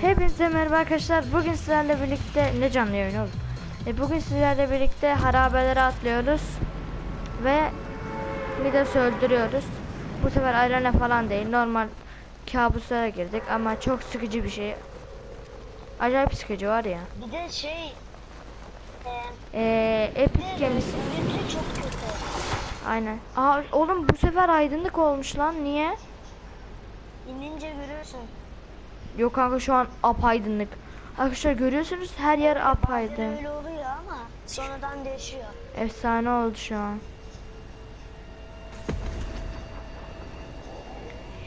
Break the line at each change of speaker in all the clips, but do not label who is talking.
Hepinize merhaba arkadaşlar. Bugün sizlerle birlikte ne canlı yayın oğlum? E, bugün sizlerle birlikte harabelere atlıyoruz ve bir de öldürüyoruz. Bu sefer arena falan değil. Normal kabuslara girdik ama çok sıkıcı bir şey. Acayip sıkıcı var ya.
Bir de şey e,
Ee, Epic gemisi.
çok kötü.
Aynen. Aa, oğlum bu sefer aydınlık olmuş lan. Niye?
İnince görüyorsun.
Yok kanka şu an apaydınlık. Arkadaşlar görüyorsunuz her yer apaydın.
öyle oluyor ama sonradan değişiyor.
Efsane oldu şu an.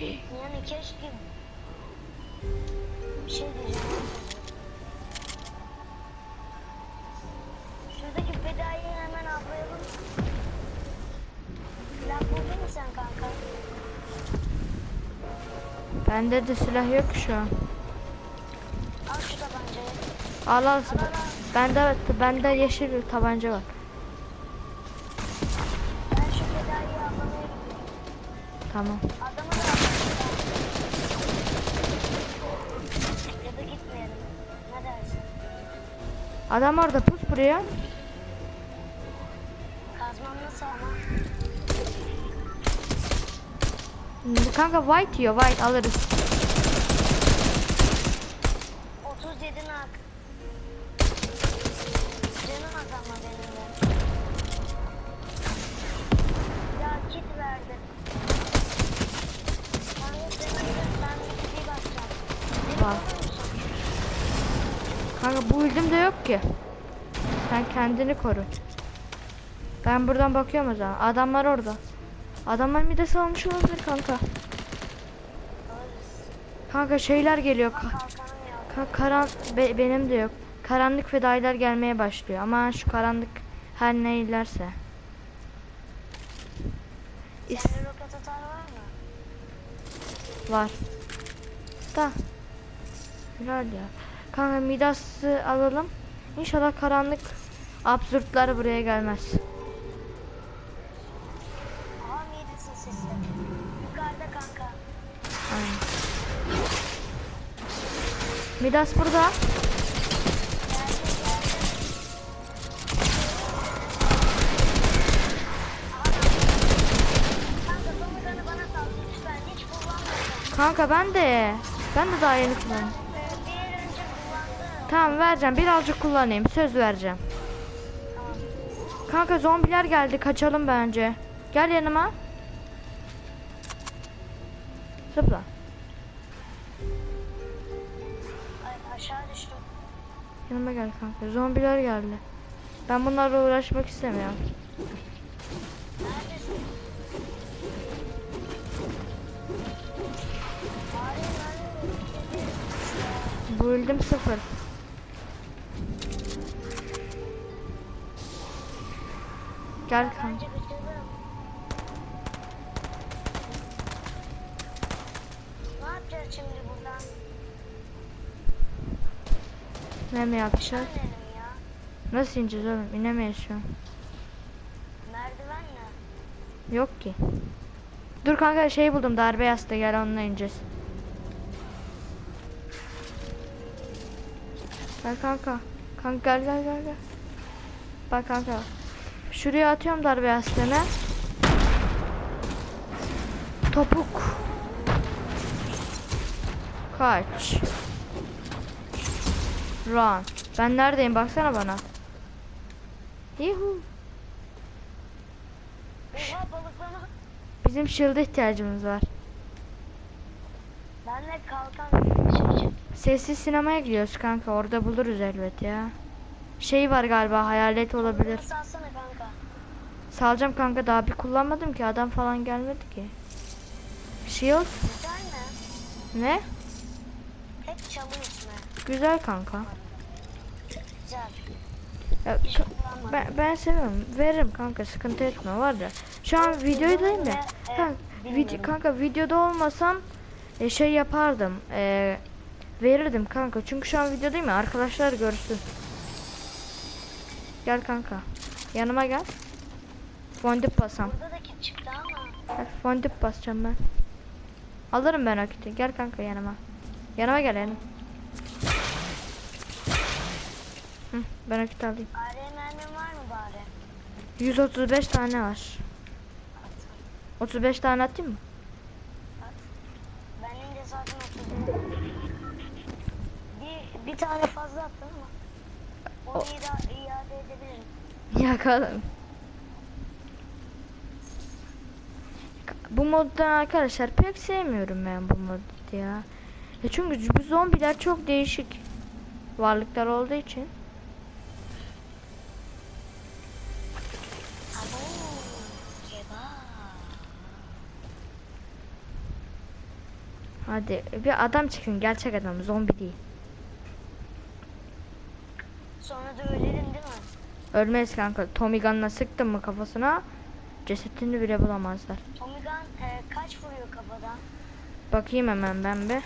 Yani keşke bir şey diyeceğim.
Bende de silah yok şu an.
Al şu tabancayı.
Al al. Bende bende yeşil bir tabanca var.
Ben şu fedayı avlamaya gidiyorum.
Tamam.
Adamı?
Adam orada pus buraya.
Kazmam nasıl ama?
Kanka white yiyor white alırız.
37 nak. Canım azalma benim de. Ya kit verdi. Ben bir şey bakacağım. Musun?
Kanka bu ildim de yok ki. Sen kendini koru. Ben buradan bakıyorum o zaman. Adamlar orada. Adamlar midesi almış olabilir kanka. Kanka şeyler geliyor. Ka- karan be- benim de yok. Karanlık fedailer gelmeye başlıyor. Ama şu karanlık her neylerse. İs-?
Var.
Da. Güzel ya. Kanka Midas'ı alalım. İnşallah karanlık absürtler buraya gelmez. Midas burada.
Kanka
ben de. Ben de daha yeni
kullandım.
Tamam vereceğim. Birazcık kullanayım. Söz vereceğim. Kanka zombiler geldi. Kaçalım bence. Gel yanıma. Zıpla. Yanıma gel kanka. Zombiler geldi. Ben bunlarla uğraşmak istemiyorum.
Neredesin? Bari ben
Bu ildim sıfır. Gel kanka.
Ne yapacağız şimdi
Ne mi yapacağız?
Ya.
Nasıl ineceğiz oğlum? İnemeyiz şu an.
Merdivenle.
Yok ki. Dur kanka şey buldum darbe yastığı gel onunla ineceğiz. Gel kanka. Kanka gel gel gel gel. Bak kanka. Şuraya atıyorum darbe yastığını. Topuk. Kaç. Run. Ben neredeyim baksana bana. Yuhu.
Oha balıklama.
Bizim shield'a ihtiyacımız var.
Ben de kalkan şey.
Sessiz sinemaya gidiyoruz kanka. Orada buluruz elbet ya. Şey var galiba hayalet olabilir.
Nasıl alsana kanka?
Salacağım kanka daha bir kullanmadım ki. Adam falan gelmedi ki. Shield
Güzel mi?
ne?
Tek çalı ismi.
Güzel kanka.
Güzel.
Ya, ben, ben seviyorum. Veririm kanka sıkıntı etme var da. Şu an videodayım ya.
Evet,
Kanka, video, kanka videoda olmasam e, şey yapardım. E, verirdim kanka. Çünkü şu an videodayım ya arkadaşlar görsün. Gel kanka. Yanıma gel. Fondip basam. Gel, Fondip basacağım ben. Alırım ben o kiti. Gel kanka yanıma. Yanıma gel yanıma. Hı, ben akit alayım.
AR mermin var mı bari?
135 tane var. 35 tane atayım mı?
Benim de zaten 30 Bir, bir tane fazla attın ama. Onu
O-
ida- iade edebilirim.
Yakalım. Bu moddan arkadaşlar pek sevmiyorum ben bu modu ya. ya. Çünkü bu zombiler çok değişik varlıklar olduğu için. Hadi bir adam çıkın gerçek adam zombi değil.
Sonra da ölelim değil mi?
Ölmeyiz kanka. Tommy Gun'la sıktın mı kafasına cesetini bile bulamazlar.
Tommy Gun e, kaç vuruyor kafadan?
Bakayım hemen ben bir.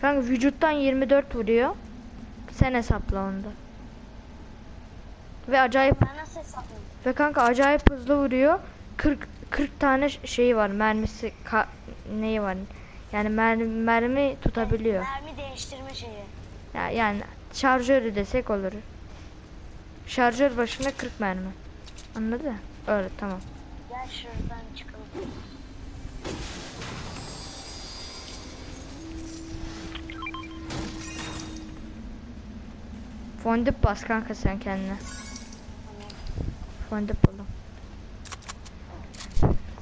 Kanka vücuttan 24 vuruyor. Sen hesapla onda. Ve acayip
Ben nasıl hesaplayayım?
ve kanka acayip hızlı vuruyor. 40 40 tane şeyi var. Mermisi ka- neyi var? Yani mermi, mermi tutabiliyor.
Mermi değiştirme şeyi.
Ya, yani şarjörü desek olur. Şarjör başına 40 mermi. Anladın? Öyle tamam.
Gel şuradan çıkalım.
Fondip bas kanka sen kendine. Fondip buldum.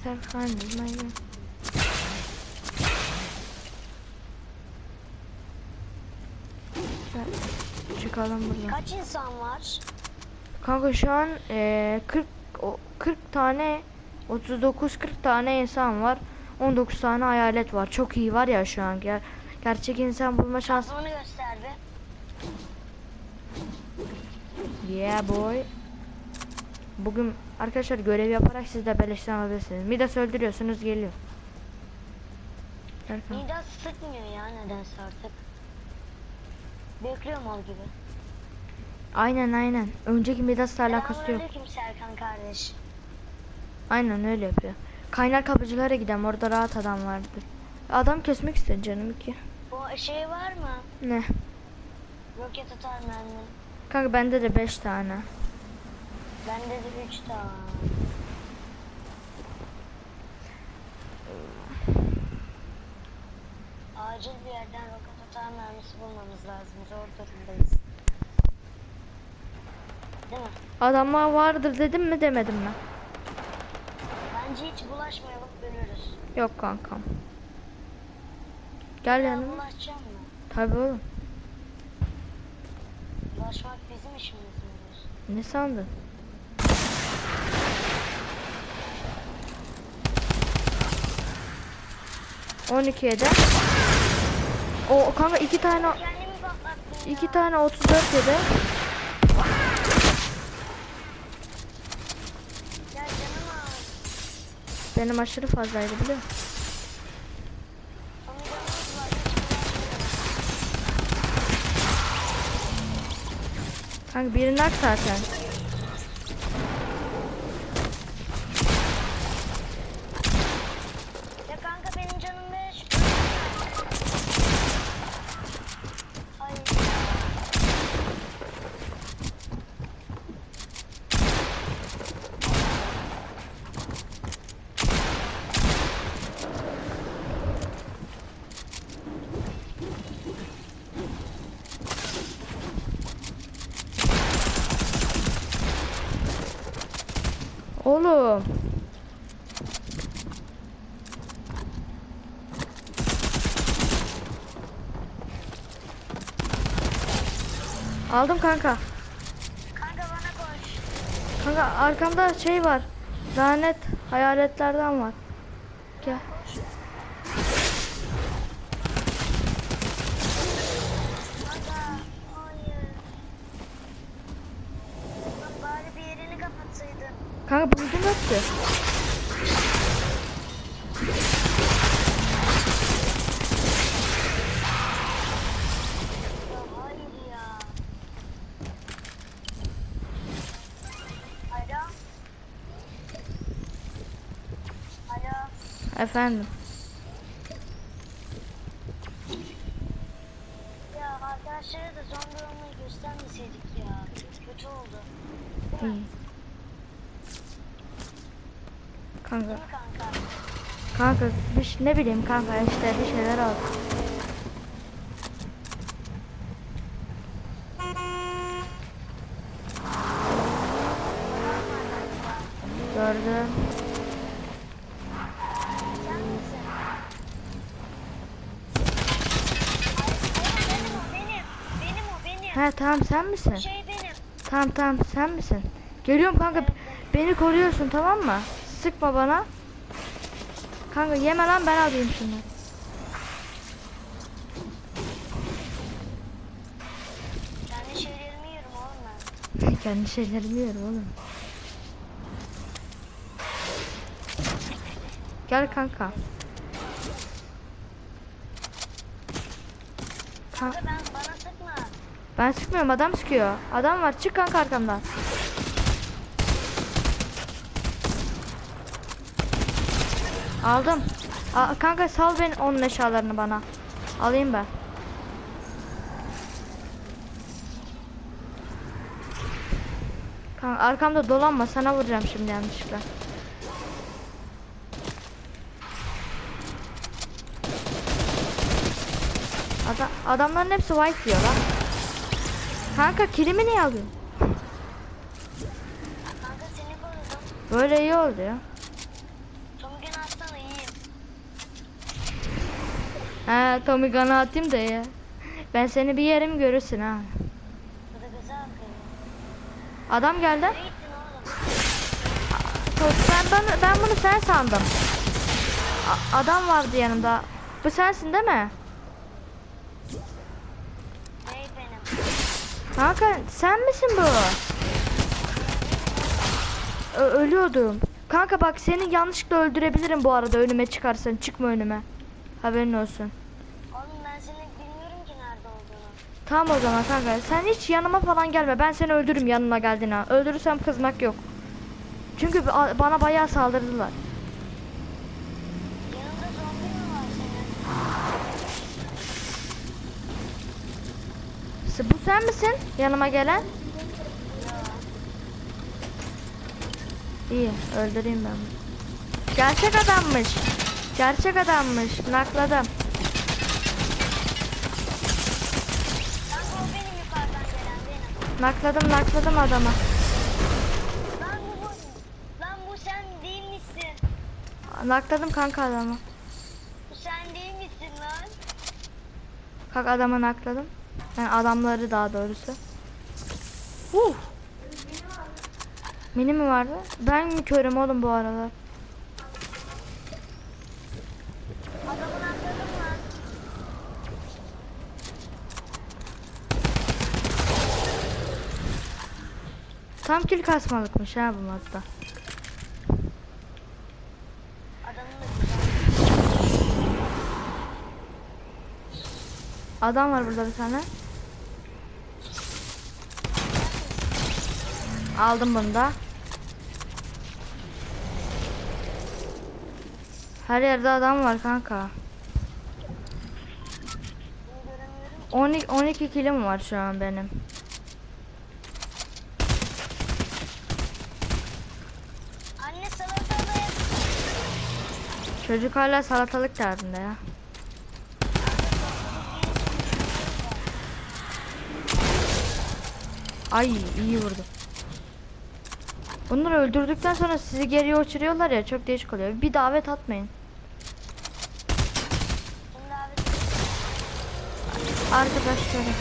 Sen kandırmayın. Gel, Çıkalım buradan.
Kaç insan var?
Kanka şu an eee 40 o- 40 tane 39 40 tane insan var. 19 tane hayalet var. Çok iyi var ya şu an. Ger gerçek insan bulma şansı.
Onu göster be.
Yeah boy. Bugün arkadaşlar görev yaparak siz de beleşten alabilirsiniz. Midas öldürüyorsunuz geliyor. Erkan.
Midas sıkmıyor ya nedense artık. Bekliyor mal gibi.
Aynen aynen. Önceki Midas'la alakası yok.
Serkan kardeş.
Aynen öyle yapıyor. Kaynar kapıcılara gidelim orada rahat adam vardır. Adam kesmek istedi canım ki.
Bu şey var mı?
Ne?
Roket atar mermi.
Kanka bende de 5 tane.
Bende de 3 tane. Acil bir yerden roket atar mermisi bulmamız lazım. Zor durumdayız. Değil mi?
Adama vardır dedim mi demedim mi?
Bence hiç bulaşmayalım ölürüz.
Yok kankam. Gel
Ya
yanıma.
bulaşacağım mı?
Tabii oğlum.
Bulaşmak bizim işimiz mi?
Ne sandın? On ikiye de. O kanka iki tane iki tane 34 yedi. Benim aşırı fazlaydı biliyor musun? Kanka birini at zaten.
Ya kanka benim canım 5. Hayır.
Oğlum. Aldım kanka.
Kanka bana koş.
Kanka arkamda şey var. Lanet hayaletlerden var.
Alo. Alo.
Efendim.
Ya Arkadaşlara da zombi olmayı göstermeseydik ya. Kötü oldu.
İyi. Kanka,
kanka?
bir, ne bileyim kanka işte bir şeyler al. Gördüm. He tamam sen misin?
Şey benim.
Tamam tamam sen misin? Geliyorum kanka beni koruyorsun tamam mı? Sıkma bana. Kanka yeme lan ben alayım şunu.
Kendi şeylerimi yerim oğlum ben.
Kendi şeylerimi yiyorum oğlum. Gel kanka. Kan-
Kanka ben bana sıkma.
ben sıkmıyorum adam sıkıyor. Adam var çık kanka arkamdan. Aldım. Aa, kanka sal ben onun eşyalarını bana. Alayım ben. Kanka arkamda dolanma sana vuracağım şimdi yanlışlıkla. Adam, adamların hepsi white diyor lan. Kanka kilimi niye alıyorsun? Böyle iyi oldu ya. He Tommy Gun'ı atayım da ya. Ben seni bir yerim görürsün ha. Adam geldi. Ben, ben, ben bunu sen sandım. A- adam vardı yanımda. Bu sensin değil mi? Kanka sen misin bu? Ö- ölüyordum. Kanka bak seni yanlışlıkla öldürebilirim bu arada önüme çıkarsan. Çıkma önüme. Haberin olsun.
Oğlum ben seni bilmiyorum ki nerede olduğunu.
Tamam o zaman kanka. Sen hiç yanıma falan gelme. Ben seni öldürürüm yanına geldiğine. Öldürürsem kızmak yok. Çünkü ba- bana bayağı saldırdılar. Bu sen misin yanıma gelen? İyi öldüreyim ben. Gerçek adammış. Gerçek adammış. Nakladım.
Kanka o benim yukarıdan gelen benim.
Nakladım nakladım adamı.
Lan bu, bu lan bu sen değil misin?
Nakladım kanka adamı.
Bu sen değil misin lan?
Kanka adamı nakladım. Yani adamları daha doğrusu. Uh. Mini mi vardı? Ben mi körüm oğlum bu aralar?
Adamın atladın lan.
Tam kill kasmalıkmış ha bu
güzel.
Adam var burada bir tane. Aldım bunu da. Her yerde adam var kanka.
Bunu göremiyorum.
12, 12 kilim var şu an benim.
Anne salatalık.
Çocuk hala salatalık derdinde ya. Ay iyi vurdu. Bunları öldürdükten sonra sizi geriye uçuruyorlar ya çok değişik oluyor. Bir davet atmayın. Arkadaşlarım.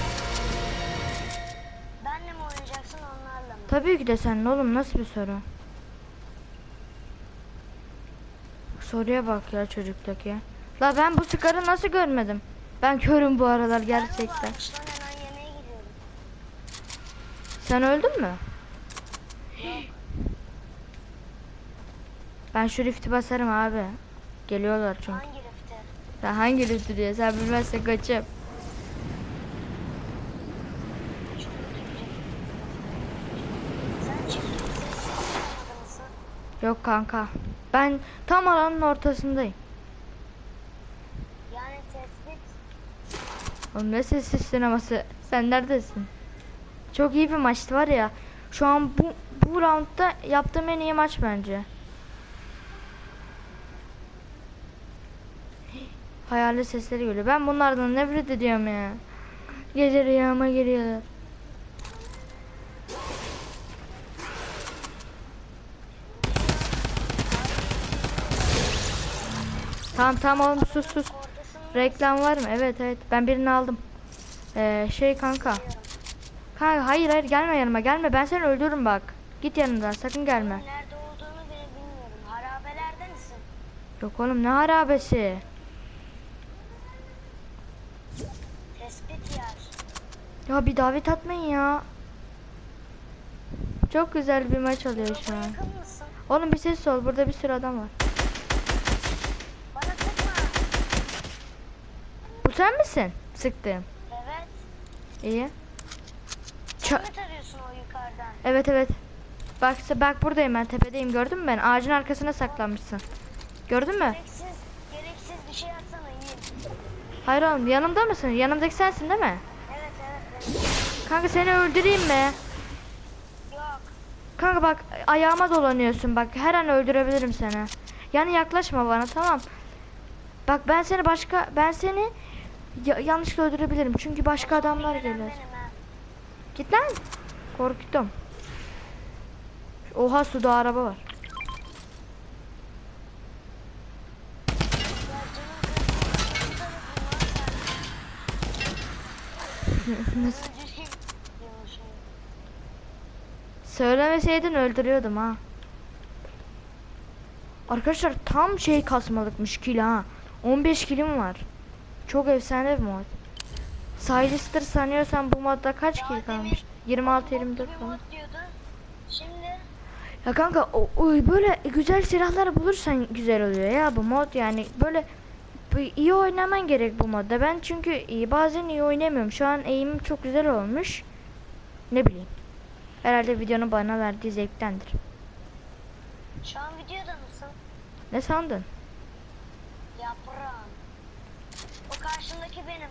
benle mi oynayacaksın onlarla mı?
Tabii ki de sen oğlum nasıl bir soru? Soruya bak ya çocuktaki. La ben bu sıkarı nasıl görmedim? Ben körüm bu aralar gerçekten. Sen öldün mü? Ben şu rifti basarım abi. Geliyorlar çünkü.
Hangi rifte?
Sen hangi rifti diye sen bilmezsen kaçayım.
Çok kötü. Sen çift sessiz olmadı mısın?
Yok kanka. Ben tam alanın ortasındayım.
Yani tespit
Oğlum ne sessiz sineması? Sen neredesin? Çok iyi bir maçtı var ya. Şu an bu bu roundda yaptığım en iyi maç bence. Hayali sesleri geliyor. Ben bunlardan nefret ediyorum ya. Gece rüyama giriyorlar. Tamam tamam oğlum sus sus. Reklam var mı? Evet evet. Ben birini aldım. Ee, şey kanka. Kanka hayır hayır gelme yanıma gelme. Ben seni öldürürüm bak. Git yanımdan sakın gelme.
nerede olduğunu bile bilmiyorum. Harabelerde misin?
Yok oğlum ne harabesi.
Tespit yer.
Ya bir davet atmayın ya. Çok güzel bir maç oluyor şu an. Oğlum bir ses ol. Burada bir sürü adam var.
Bana sıkma.
Bu sen misin? Sıktım.
Evet.
İyi.
Sen
Ça-
mi tarıyorsun o yukarıdan?
evet evet. Bak bak buradayım ben tepedeyim gördün mü ben? Ağacın arkasına saklanmışsın. Gördün mü?
Gereksiz, gereksiz bir şey atsana iyi.
Hayır oğlum yanımda mısın? Yanımdaki sensin değil mi?
Evet evet. evet.
Kanka seni öldüreyim mi?
Yok.
Kanka bak ayağıma dolanıyorsun bak her an öldürebilirim seni. Yani yaklaşma bana tamam. Bak ben seni başka ben seni ya- yanlışlıkla öldürebilirim çünkü başka adamlar
ha.
Git lan. Korkuttum. Oha suda araba var. Söylemeseydin öldürüyordum ha. Arkadaşlar tam şey kasmalıkmış kill ha. 15 kilim var. Çok efsane bir mod. Silaster sanıyorsan bu modda kaç kill kalmış? 26 24
Botlu bir
falan. Ya kanka o, o böyle güzel silahlar bulursan güzel oluyor ya bu mod yani böyle iyi oynaman gerek bu modda. Ben çünkü iyi, bazen iyi oynamıyorum. Şu an eğimim çok güzel olmuş. Ne bileyim. Herhalde videonun bana verdiği zevktendir.
şu an videoda mısın?
Ne sandın?
Yaprağım. O karşındaki benim.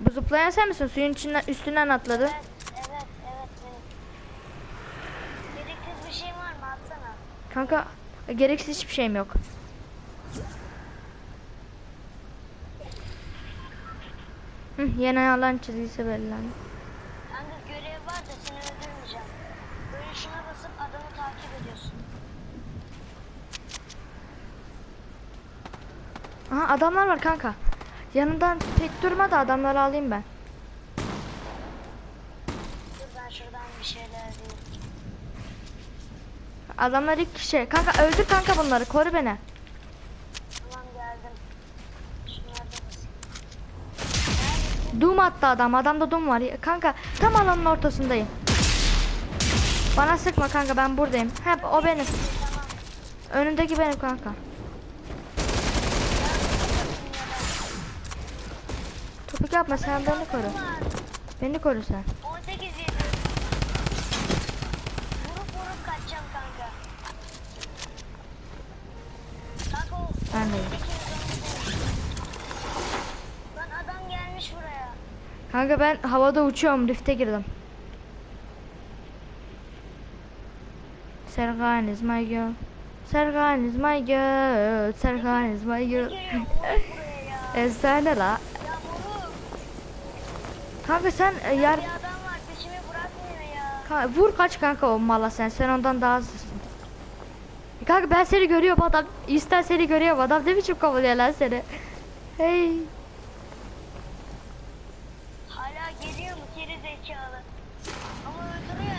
Bu zıplayan sen misin? Suyun içinden üstünden atladın.
Evet, evet, evet. Gereksiz bir şey var mı? Atsana.
Kanka gereksiz hiçbir şeyim yok. Hı, yeni alan çizgisi belirlendi.
Kanka görev var da seni öldürmeyeceğim. Böyle şuna basıp adamı takip ediyorsun.
Aha adamlar var kanka. Yanından tek durma da adamları alayım ben.
Dur ben şuradan bir şeyler diyeyim.
Adamlar ilk kişi. Kanka öldür kanka bunları. Koru beni.
Tamam geldim.
Doom attı adam. Adamda Doom var. Kanka tam alanın ortasındayım. Bana sıkma kanka ben buradayım. Hep o benim. Önündeki benim kanka. Yapma sen beni koru. Beni koru sen.
18 yedi. Vurup vurup kaçacağım kanka. Kanka o
Ben de.
Lan adam gelmiş buraya.
Kanka ben havada uçuyorum. Rift'e girdim. Serkan is my girl. Serkan is my girl. Serkan is my girl. Efsane la. Kanka sen e, yer...
Bir adam var peşimi bırakmıyor ya.
Kanka, vur kaç kanka o mala sen. Sen ondan daha hızlısın. Kanka ben seni görüyorum adam. İster seni görüyorum adam. Ne biçim kovalıyor lan seni. Hey.
Hala geliyor mu geri zekalı? Ama öldürüyor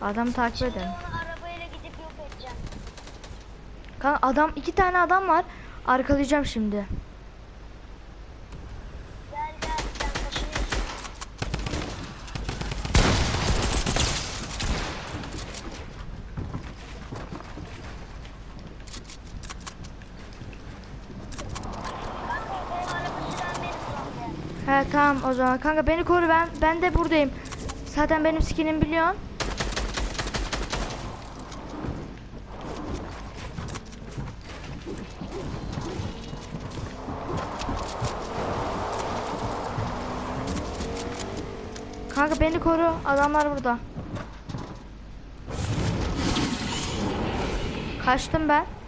ha.
Adam takip edin.
arabayla gidip yok edeceğim.
Kanka adam iki tane adam var. Arkalayacağım şimdi. Tamam o zaman kanka beni koru ben ben de buradayım. Zaten benim skinim biliyorsun. Kanka beni koru. Adamlar burada. Kaçtım ben.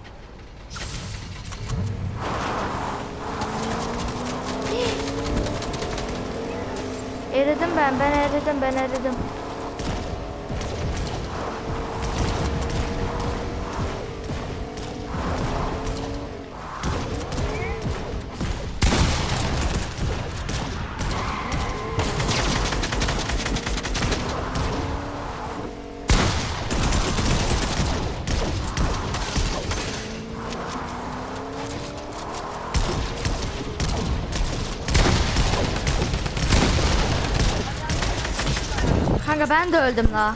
Eridim ben, ben eridim, ben eridim. Ben de öldüm la.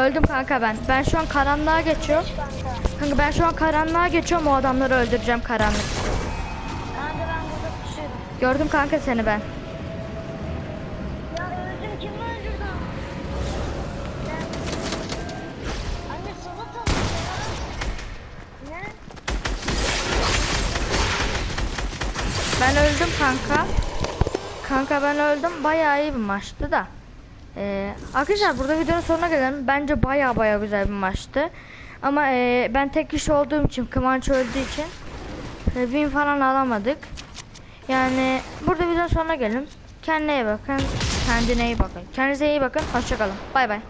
Öldüm kanka ben. Ben şu an karanlığa geçiyorum. Kanka. Ben şu an karanlığa geçiyorum. O adamları öldüreceğim karanlık.
Kanka ben burada pusuyorum.
Gördüm kanka seni ben.
Ya öldüm kim öldürdü ama? Ya. Anne salata mı ya? Ne?
Ben öldüm kanka. Kanka ben öldüm. Bayağı iyi bir maçtı da. Ee, arkadaşlar burada videonun sonuna gelelim. Bence bayağı bayağı güzel bir maçtı. Ama ee, ben tek kişi olduğum için, Kıvanç öldüğü için e, win falan alamadık. Yani burada videonun sonuna gelelim. Kendine iyi bakın. Kendine iyi bakın. Kendinize iyi bakın. Hoşçakalın. Bay bay.